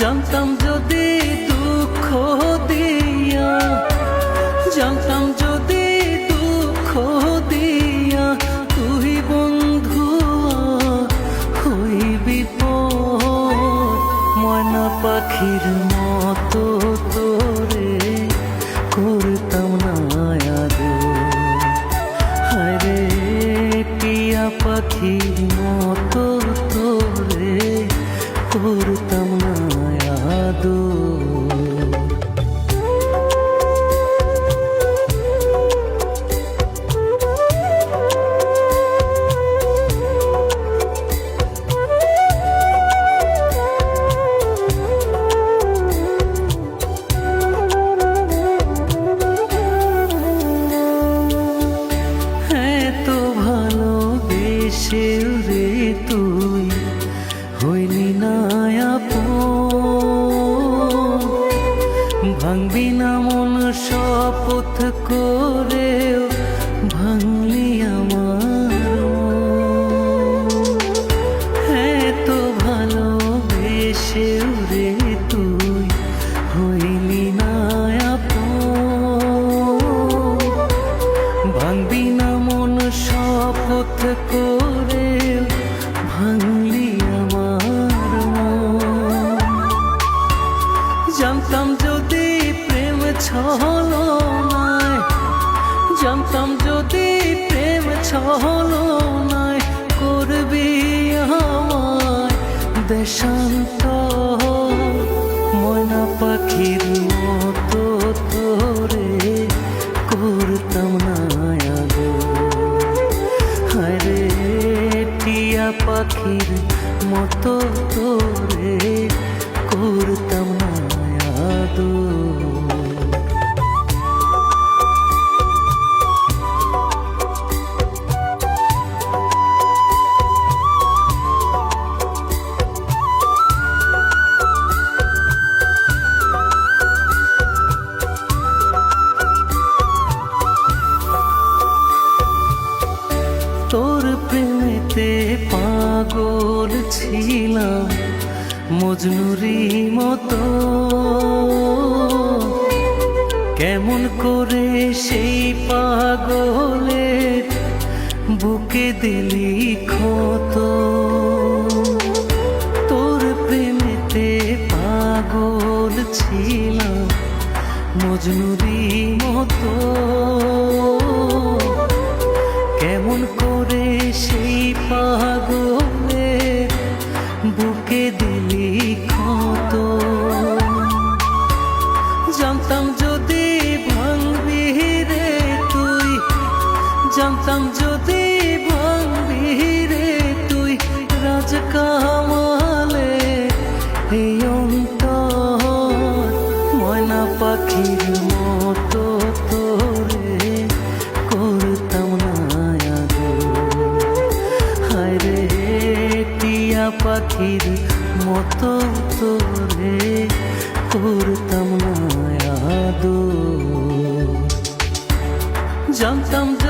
জানতাম যদি দুঃখ দিয়া, জানতাম যদি দুঃখ দিয়া, তুই বন্ধু হইবি ময়না পাখির মতো তোরে আদর ভাঙবি না মন শপথ করেও ভাঙলি ছলো নাই জানতাম যদি প্রেম ছলো নাই করবি আমায় দেশান্ত ময়না পাখির মতো তোরে করতাম না আদর হায়রে টিয়া পাখির মতো তোরে করতাম না আদর পাগল ছিলাম মজনুরি মতো। কেমন করে সেই পাগলের বুকে দিলি ক্ষত? তোর প্রেমেতে পাগল ছিলাম মজনুরি মতো। জানতাম যদি ভাঙবি রে তুই রাজ কামালে এই অন্তর ময়না পাখির মতো তোরে করতাম না আদর হায়রে টিয়া পাখির মতো তোরে করতাম না জানতাম